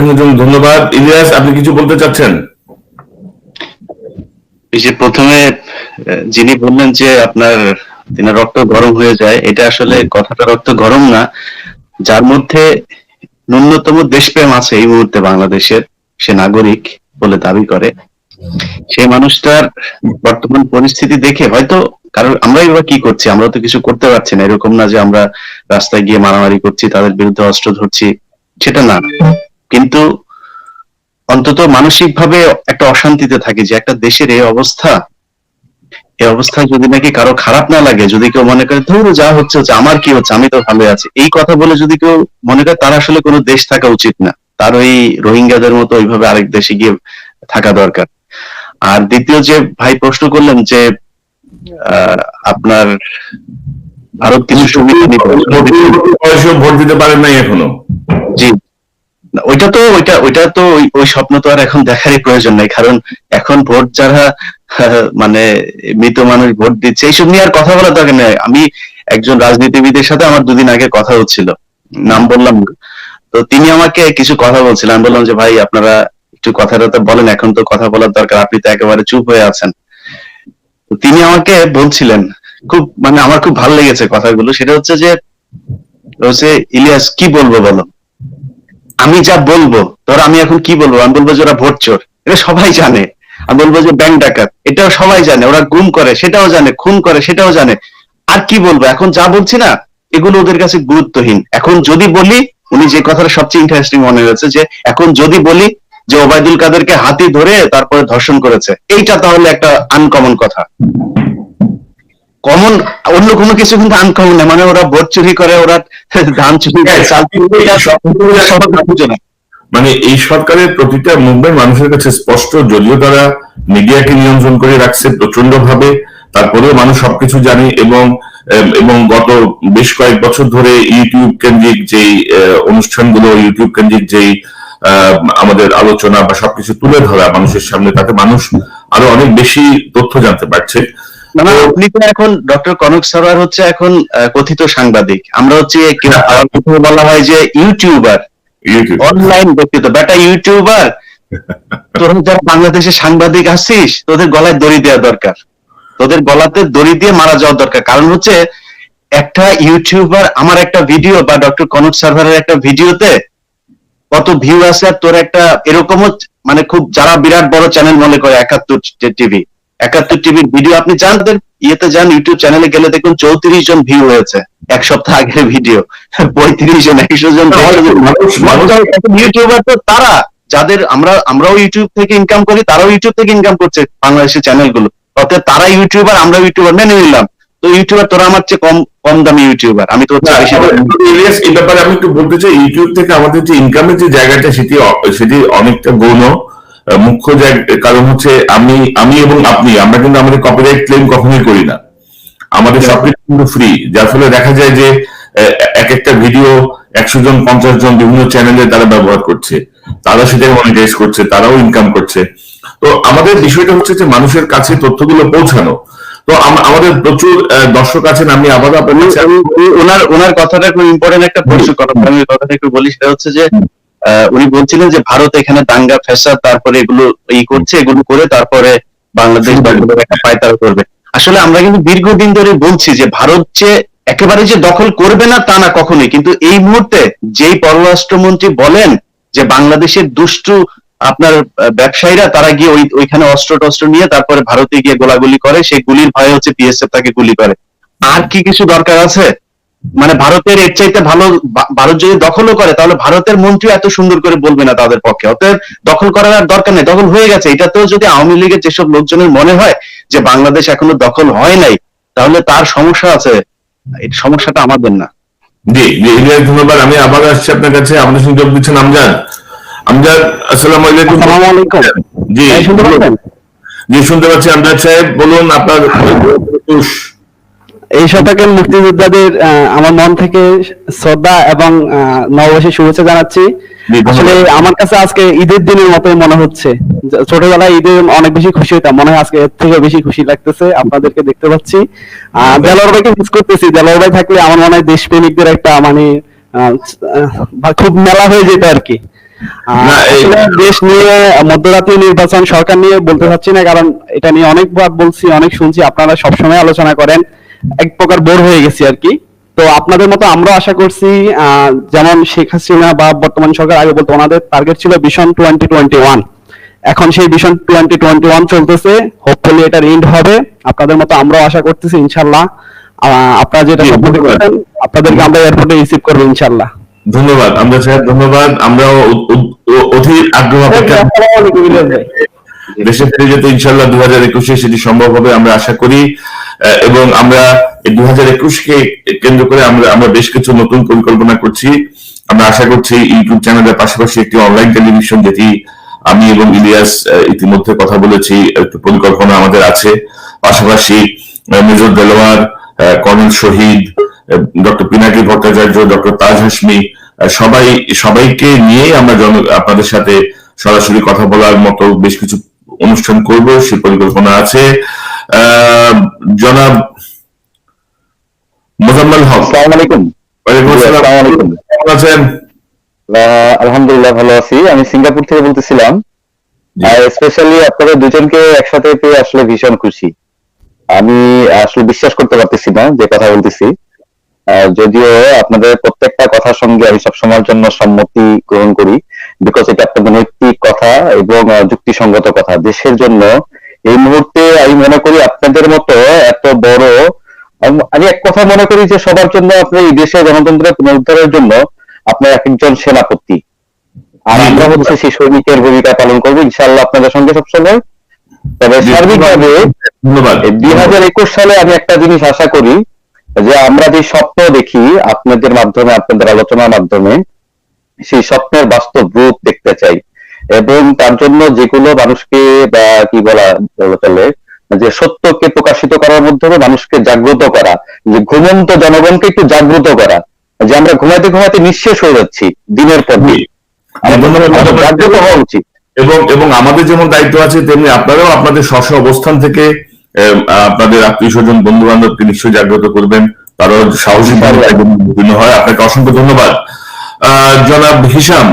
রাখার জন্য ধন্যবাদ। ইলিয়াস, আপনি কিছু বলতে চাচ্ছেন? যে প্রথমে যিনি বললেন যে আপনার, তিনার রক্ত গরম হয়ে যায়, এটা আসলে কথাটা রক্ত গরম না। যার মধ্যে ন্যূনতম দেশপ্রেম আছে এই মুহূর্তে বাংলাদেশের, সে নাগরিক বলে দাবি করে। সেই মানুষটার বর্তমান পরিস্থিতি দেখে হয়তো কারণ আমরাই বা কি করছি, আমরা তো কিছু করতে পারছি না। এরকম না যে আমরা রাস্তায় গিয়ে মারামারি করছি, তাদের বিরুদ্ধে অস্ত্র ধরছি, সেটা না। কিন্তু অন্তত মানসিক ভাবে একটা অশান্তিতে থাকি যে একটা দেশের এই অবস্থা এই অবস্থায় যদি নাকি কারও খারাপ না লাগে যদি কেউ মনে করে ধরো যা হচ্ছে হচ্ছে আমার কি হচ্ছে আমি তো ভালো আছি। এই কথা বলে যদি কেউ মনে করে তার আসলে কোনো দেশ থাকা উচিত না। তার ওই রোহিঙ্গাদের মতো ওইভাবে আরেক দেশে গিয়ে থাকা দরকার। আর দ্বিতীয় যে ভাই প্রশ্ন করলেন যে আহ, আপনার ভারত কিছু সুবিধা ভোট দিতে পারেন নাই এখনও। জি। ওইটা তো, ওইটা ওইটা তো ওই স্বপ্ন তো আর এখন দেখারই প্রয়োজন নাই, কারণ এখন ভোট যারা মানে মৃত মানুষ ভোট দিচ্ছে, এইসব নিয়ে আর কথা বলার দরকার নেই। আমি একজন রাজনীতিবিদের সাথে আমার দুদিন আগে কথা হচ্ছিল, নাম বললাম তো তিনি আমাকে কিছু কথা বলছিলেন আমি বললাম যে, ভাই, আপনারা একটু কথা টথা বলেন, এখন তো কথা বলার দরকার, আপনি তো একেবারে চুপ হয়ে আছেন। তিনি আমাকে বলছিলেন, খুব মানে আমার খুব ভালো লেগেছে কথাগুলো, সেটা হচ্ছে যে, ইলিয়াস, কি বলব বলো? আমি যা বলব, ধরো আমি এখন কি বলব? আমি বলব যে ওরা ভোট চোর। এটা সবাই জানে। আমি বলব যে ব্যাংক ডাকাত, এটাও সবাই জানে। ওরা গুম করে, সেটাও জানে, খুন করে, সেটাও জানে। আর কি বলব? এখন যা বলছি না, এগুলো ওদের কাছে গুরুত্বহীন। এখন যদি বলি, উনি যে কথাটা সবচেয়ে ইন্টারেস্টিং মনে হয়েছে যে, এখন যদি বলি যে ওবায়দুল কাদেরকে হাতি ধরে তারপরে ধর্ষণ করেছে, এইটা তাহলে একটা আনকমন কথা। কমন, অন্য কোনো কিছু কিন্তু আনকমন না। মানে ওরা ভোট চুরি করে, ওরা ধান চুরি করে, চাল চুরি মানে এই সরকারের প্রতিটা মুভমেন্ট মানুষের কাছে স্পষ্ট, যদিও তারা মিডিয়াকে নিয়ন্ত্রণ করে রাখছে প্রচণ্ড ভাবে তারপরেও মানুষ সবকিছু জানে এবং এবং গত বেশ কয়েক বছর ধরে ইউটিউব কেন্দ্রিক যেই অনুষ্ঠানগুলো ইউটিউব কেন্দ্রিক যেই আমাদের আলোচনা বা সবকিছু তুলে ধরা মানুষের সামনে, তাতে মানুষ আরও অনেক বেশি তথ্য জানতে পারছে। আপনি তো এখন ডক্টর কনক সরোয়ার হচ্ছে এখন কথিত সাংবাদিক। আমরা হচ্ছে প্রথমে বলা হয় যে ইউটিউবার। অনলাইন ব্যক্তিত্ব। বেটা ইউটিউবার? তোরা যারা বাংলাদেশে সাংবাদিক আছিস তোদের গলায় দড়ি দেওয়া দরকার। তোদের গলাতে দড়ি দিয়ে মারা যাওয়া দরকার। কারণ হচ্ছে একটা ইউটিউবার আমার একটা ভিডিও বা ডক্টর কনক সার্ভারের একটা ভিডিওতে কত ভিউ আছে আর তোর একটা এরকমও মানে খুব যারা বিরাট বড় চ্যানেল মনে করে একাত্তর টিভি। একাত্তর টিভির ভিডিও আপনি তাদের ইয়েতে যান ইউটিউব চ্যানেলে গেলে দেখুন চৌত্রিশ জন ভিউ হয়েছে এক সপ্তাহ আগের ভিডিও। পঁয়ত্রিশ জন একশো জন ইউটিউবার তো তারা যাদের আমরা আমরাও ইউটিউব থেকে ইনকাম করি তারাও ইউটিউব থেকে ইনকাম করছে বাংলাদেশের চ্যানেলগুলো অর্থাৎ তারা ইউটিউবার আমরা ইউটিউবার মেনে নিলাম। তো ইউটিউবার তোরা আমার চেয়ে কম কম দামি ইউটিউবার আমি তো এই ব্যাপারে আমি একটু বলতে চাই ইউটিউব থেকে আমাদের যে ইনকামের যে জায়গাটা সেটি সেটি অনেকটা গৌণ। মুখ্য কারণ হচ্ছে আমি আমি এবং আপনি আমরা কিন্তু আমাদের কপিরাইট ক্লেম কখনোই করি না। আমাদের সবকিছু কিন্তু ফ্রি যার ফলে দেখা যায় যে এক একটা ভিডিও একশো জন পঞ্চাশ জন বিভিন্ন চ্যানেলে তারা ব্যবহার করছে। তারা সেটাকে মনিটাইজ করছে তারাও ইনকাম করছে। তো আমাদের বিষয়টা হচ্ছে যে মানুষের কাছে তথ্যগুলো পৌঁছানো। তো আমাদের প্রচুর দর্শক আছেন আমি আবারও আপনার ওনার ওনার কথাটা খুব ইম্পর্টেন্ট একটা প্রশ্ন করো আমি কথাটা একটু বলি সেটা হচ্ছে যে উনি বলছিলেন যে ভারত এখানে দাঙ্গা ফেসাদ তারপরে এগুলো ই করছে এগুলো করে তারপরে বাংলাদেশ একটা পায়তারা করবে। আসলে আমরা কিন্তু দীর্ঘদিন ধরে বলছি যে ভারত যে একেবারে যে দখল করবে না তা না কখনোই কিন্তু এই মুহূর্তে যেই পররাষ্ট্রমন্ত্রী বলেন যে বাংলাদেশের দুষ্টু আপনার ব্যবসায়ীরা তারা গিয়ে ওই ওইখানে অস্ত্র টস্ত্র নিয়ে তারপরে ভারতে গিয়ে গোলাগুলি করে সেই গুলির ভয়ে হচ্ছে বিএসএফ তাকে গুলি করে। আর কি কিছু দরকার আছে? মানে ভারতের এর চাইতে ভালো ভারত যদি দখলও করে তাহলে ভারতের মন্ত্রী এত সুন্দর করে বলবে না তাদের পক্ষে। অতএব দখল করার আর দরকার নেই দখল হয়ে গেছে। এটাতেও যদি আওয়ামী লীগের যেসব লোকজনের মনে হয় যে বাংলাদেশ এখনও দখল হয় নাই তাহলে তার সমস্যা আছে। এই সমস্যাটা আমাদের না। জি জি ধন্যবাদ। আমি আবার আসছি আপনার কাছে। আমাদের সঙ্গে যোগ দিচ্ছেন আমজাদ। আমজাদ আসসালামু আলাইকুম। আসসালামু আলাইকুম। জি শুনতে পাচ্ছেন? জি শুনতে পাচ্ছি আমজাদ সাহেব। বলুন আপনার এই শতকের মুক্তিযোদ্ধাদের আমার মন থেকে শ্রদ্ধা এবং নববর্ষের শুভেচ্ছা জানাচ্ছি। আসলে আমার কাছে আজকে ঈদের দিনের মতোই মনে হচ্ছে। ছোটবেলায় ঈদে অনেক বেশি খুশি হতাম মনে হয় আজকে এর থেকে বেশি খুশি লাগতেছে আপনাদেরকে দেখতে পাচ্ছি। দেলোয়ার ভাইকে মিস করতেছি। দেলোয়ার ভাই থাকলে আমার মনে হয় দেশপ্রেমিকদের একটা মানে খুব মেলা হয়ে যেত আর কি। দেশ নিয়ে মধ্যরাত্রি নির্বাচন সরকার নিয়ে বলতে চাচ্ছি না কারণ এটা নিয়ে অনেকবার বলছি অনেক শুনছি। আপনারা সবসময় আলোচনা করেন। এক প্রকার বোর হয়ে গেছি আর কি। তো আপনাদের মতো আমরা আশা করছি যেমন শেখ হাসিনা বা বর্তমান সরকার আগে বলতো ওনাদের টার্গেট ছিল ভিশন টোয়েন্টি টোয়েন্টি ওয়ান এখন সেই ভিশন টোয়েন্টি টোয়েন্টি ওয়ান চলতেছে। হোপফুলি এটার এন্ড হবে। আপনাদের মতো আমরাও আশা করতেছি ইনশাল্লাহ আপনারা যেটা ধন্যবাদ। দেখছেন আপনাদেরকে আমরা এয়ারপোর্টে রিসিভ করব ইনশাল্লাহ ধন্যবাদ। আমরা সাহেব ধন্যবাদ। উ- অধীর আগ্রহ অপেক্ষা দেশে ফিরে যেতে ইনশাল্লাহ দু হাজার একুশে সেটি সম্ভব হবে, আমরা আশা করি এবং আমরা দু হাজার একুশকে কেন্দ্র করে আমরা আমরা বেশ কিছু নতুন পরিকল্পনা করছি। আমরা আশা করছি ইউটিউব চ্যানেলের পাশাপাশি একটি অনলাইন টেলিভিশন যেটি আমি এবং ইলিয়াস ইতিমধ্যে কথা বলেছি পরিকল্পনা আমাদের আছে। পাশাপাশি major Delwar colonel Shahid doctor Pinaki Bhattacharya, doctor Taj Hashmi সবাই, সবাইকে নিয়ে আমরা আপনাদের সাথে সরাসরি কথা বলার মতো বেশ কিছু অনুষ্ঠান করব সে পরিকল্পনা আছে। জনাব মোজাম্মেল হক। আলাইকুম। কেমন আছেন? আলহামদুলিল্লাহ ভালো আছি। আমি সিঙ্গাপুর থেকে বলতেছিলাম। স্পেশালি আপনাদের দুজনকে একসাথে পেয়ে আসলে ভীষণ খুশি। আমি আসলে বিশ্বাস করতে পারতেছি না যে কথা বলতেছি। যদিও আপনাদের প্রত্যেকটা কথার সঙ্গে আমি সবসময়ের জন্য সম্মতি গ্রহণ করি বিকজ এটা আপনাদের নৈতিক কথা এবং যুক্তিসঙ্গত কথা। দেশের জন্য এই মুহূর্তে আমি মনে করি আপনাদের মতো এত বড় আমি এক কথা মনে করি যে সবার জন্য আপনার এই দেশে গণতন্ত্রের পুনরুদ্ধারের জন্য আপনার এক একজন সেনাপতি। আর আমরা হচ্ছে সেই সৈনিকের ভূমিকা পালন করব ইনশাল্লাহ আপনাদের সঙ্গে সবসময়। তবে সার্বিকভাবে দুই হাজার একুশ সালে আমি একটা জিনিস আশা করি যে আমরা যে স্বপ্ন দেখি আপনাদের মাধ্যমে আপনাদের আলোচনার মাধ্যমে সেই স্বপ্নের বাস্তব রূপ দেখতে চাই। এবং তার জন্য যেগুলো মানুষকে বা কি বলা চলে যে সত্যকে প্রকাশিত করার মাধ্যমে মানুষকে জাগ্রত করা যে ঘুমন্ত জনগণকে একটু জাগ্রত করা যে আমরা ঘুমাতে ঘুমাতে নিঃশেষ হয়ে যাচ্ছি দিনের পর দিন। জাগ্রত হওয়া উচিত। এবং এবং আমাদের যেমন দায়িত্ব আছে তেমনি আপনারাও আপনাদের স্ব অবস্থান থেকে আপনাদের আত্মীয় স্বজন বন্ধু বান্ধবকে নিশ্চয়ই জাগ্রত করবেন। তারাও সাহসী ভাবে বিভিন্ন হয়। আপনাকে অসংখ্য ধন্যবাদ। জনাব হিসাম।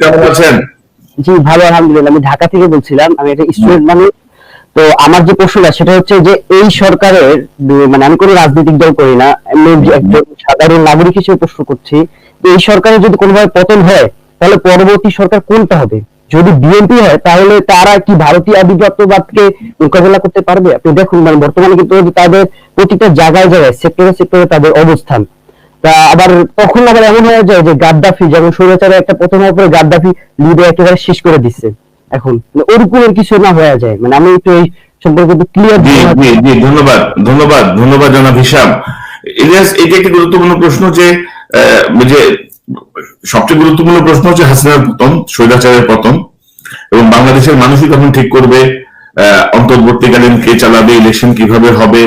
কেমন আছেন? জি ভালো আলহামদুলিল্লাহ। আমি ঢাকা থেকে বলছিলাম আমি একটা স্টুডেন্ট মানুষ তো আমার যে প্রশ্নটা সেটা হচ্ছে যে এই সরকারের মানে আমি কোনো রাজনৈতিক দল করি না আমি একজন সাধারণ নাগরিক হিসেবে প্রশ্ন করছি তো এই সরকারের যদি কোনোভাবে পতন হয় তাহলে পরবর্তী সরকার কোনটা হবে? যদি বিএনপি হয় তাহলে তারা কি ভারতীয় আধিপত্যবাদকে মোকাবেলা করতে পারবে? আপনি দেখুন মানে বর্তমানে কিন্তু তাদের প্রতিটা জায়গায় জায়গায় সেক্টরে সেক্টরে তাদের অবস্থান। তা আবার তখন আবার এমন হয়ে যায় যে গাদ্দাফি যেমন স্বৈরাচারের একটা পতন হওয়ার পরে গাদ্দাফি লিডে একেবারে শেষ করে দিচ্ছে। এখন মানে ওরকমের কিছু না হয়ে যায়। মানে আমি একটু এই সম্পর্কে ক্লিয়ার জি জি জি ধন্যবাদ ধন্যবাদ ধন্যবাদ জনাব হিসাম। ইলিয়াস এটা একটি গুরুত্বপূর্ণ প্রশ্ন যে যে সবচেয়ে গুরুত্বপূর্ণ প্রশ্ন হচ্ছে হাসিনার পতন স্বৈরাচারের পতন এবং বাংলাদেশের মানুষই তখন ঠিক করবে অন্তর্বর্তীকালীন কে চালাবে ইলেকশন কীভাবে হবে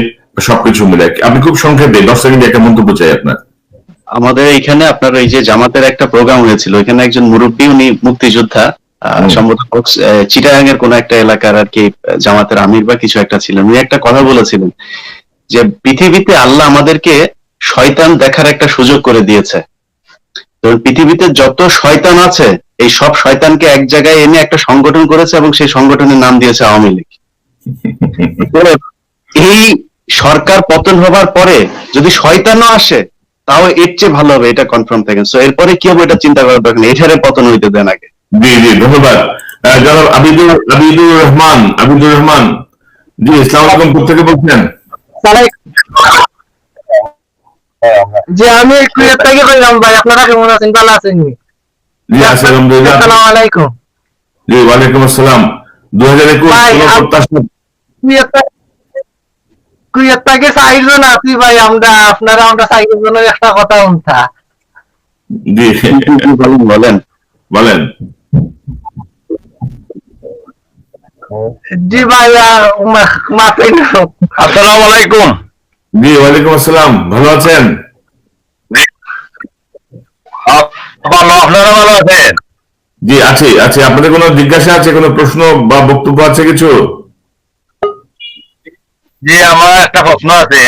সবকিছু মিলে। আপনি খুব সংক্ষেপে দশ সেকেন্ডে একটা মন্তব্য চাই আপনার। আমাদের এখানে আপনার এই যে জামাতের একটা প্রোগ্রাম হয়েছিল এখানে একজন মুরব্বী উনি মুক্তিযোদ্ধা সম্ভবত চিটাগাং এর কোন একটা এলাকার আর কি জামাতের আমির বা কিছু একটা ছিলেন। উনি একটা কথা বলেছিলেন যে পৃথিবীতে আল্লাহ আমাদেরকে শয়তান দেখার একটা সুযোগ করে দিয়েছে। তো পৃথিবীতে যত শয়তান আছে এই সব শয়তানকে এক জায়গায় এনে একটা সংগঠন করেছে এবং সেই সংগঠনের নাম দিয়েছে আওয়ামী লীগ। এই সরকার পতন হবার পরে যদি শয়তানও আসে তাও এর চেয়ে ভালো হবে এটা কনফার্ম থাকেন। সো এরপরে কি হবে এটা চিন্তা করার দরকার নেই এটারে পতন হইতে দেন আগে। জি জি ধন্যবাদ। আহ, জনাব আবিদুর আবিদুর রহমান আবিদুর রহমান জি ইসলাম আলাইকুম থেকে বলছেন? যে আমি কুয়েত থেকে কইলাম ভাই আপনারা কেমন আছেন? ভালো আছেন নি? জি আলহামদুলিল্লাহ। আসসালামু আলাইকুম জি ওয়ালাইকুম আসসালাম। দু হাজার একুশ ভাই, কোনো আপ- প্রত্যাশা? কুয়েত থেকে- চারজন আছি ভাই আমরা আপনারা আমরা চারজনের একটা কথা উঠা জি। বলেন বলেন। বলেন জি ভাই মাথায় আসসালামু আলাইকুম জি ওয়ালাইকুম আসসালাম। ভালো আছেন? আপনারা ভালো আছেন? জি আছে আছে। আপনাদের কোনো জিজ্ঞাসা আছে কোনো প্রশ্ন বা বক্তব্য আছে কিছু? জি আমার একটা প্রশ্ন আছে।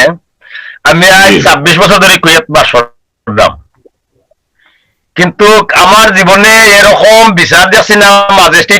আমি আজ ছাব্বিশ বছর ধরে কুয়েত বাস করলাম কিন্তু আমার জীবনে এরকম বিচার দেখছি না ম্যাজিস্ট্রেট